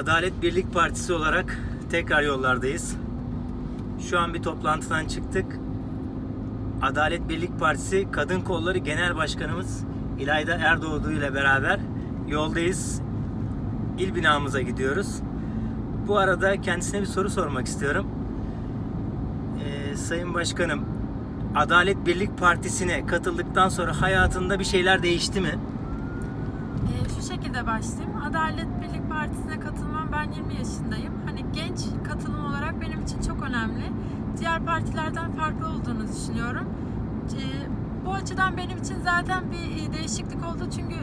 Adalet Birlik Partisi olarak tekrar yollardayız. Şu an bir toplantıdan çıktık. Adalet Birlik Partisi Kadın Kolları Genel Başkanımız İlayda Erdoğdu ile beraber yoldayız. İl binamıza gidiyoruz. Bu arada kendisine bir soru sormak istiyorum. Ee, Sayın Başkanım, Adalet Birlik Partisi'ne katıldıktan sonra hayatında bir şeyler değişti mi? Ee, şu şekilde başlayayım. Adalet Birlik Partisi'ne katılmam ben 20 yaşındayım. Hani genç katılım olarak benim için çok önemli. Diğer partilerden farklı olduğunu düşünüyorum. Ee, bu açıdan benim için zaten bir e, değişiklik oldu çünkü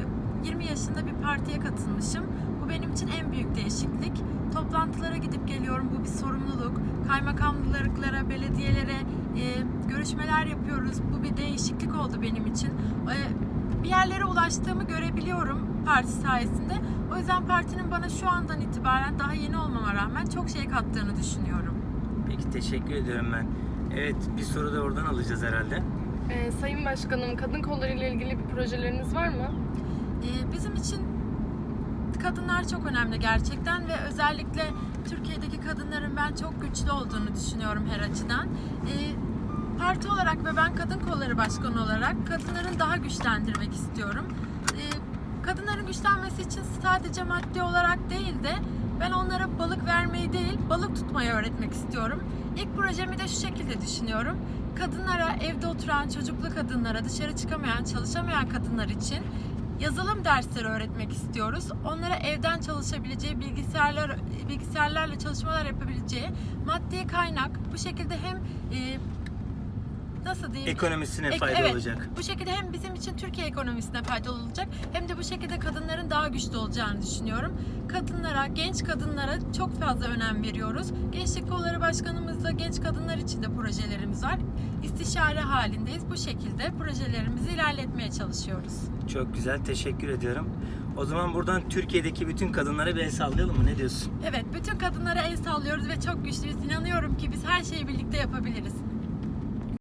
20 yaşında bir partiye katılmışım. Bu benim için en büyük değişiklik. Toplantılara gidip geliyorum. Bu bir sorumluluk. Kaymakamlıklara, belediyelere e, görüşmeler yapıyoruz. Bu bir değişiklik oldu benim için. E, bir yerlere ulaştığımı görebiliyorum parti sayesinde. O yüzden partinin bana şu andan itibaren daha yeni olmama rağmen çok şey kattığını düşünüyorum. Peki teşekkür ediyorum ben. Evet bir soru da oradan alacağız herhalde. Ee, Sayın Başkanım, kadın kolları ile ilgili bir projeleriniz var mı? Ee, bizim için kadınlar çok önemli gerçekten ve özellikle Türkiye'deki kadınların ben çok güçlü olduğunu düşünüyorum her açıdan. Ee, parti olarak ve ben kadın kolları başkanı olarak kadınların daha güçlendirmek istiyorum. Ee, kadınların güçlenmesi için sadece maddi olarak değil de ben onlara balık vermeyi değil, balık tutmayı öğretmek istiyorum. İlk projemi de şu şekilde düşünüyorum. Kadınlara, evde oturan çocuklu kadınlara, dışarı çıkamayan, çalışamayan kadınlar için yazılım dersleri öğretmek istiyoruz. Onlara evden çalışabileceği, bilgisayarlar bilgisayarlarla çalışmalar yapabileceği maddi kaynak bu şekilde hem e, nasıl diyeyim? Ekonomisine Ek- fayda evet, olacak. Bu şekilde hem bizim için Türkiye ekonomisine faydalı olacak hem de bu şekilde kadınların daha güçlü olacağını düşünüyorum. Kadınlara, genç kadınlara çok fazla önem veriyoruz. Gençlik Kolları Başkanımızla genç kadınlar için de projelerimiz var. İstişare halindeyiz. Bu şekilde projelerimizi ilerletmeye çalışıyoruz. Çok güzel teşekkür ediyorum. O zaman buradan Türkiye'deki bütün kadınlara bir el sallayalım mı? Ne diyorsun? Evet, bütün kadınlara el sallıyoruz ve çok güçlüyüz. İnanıyorum ki biz her şeyi birlikte yapabiliriz.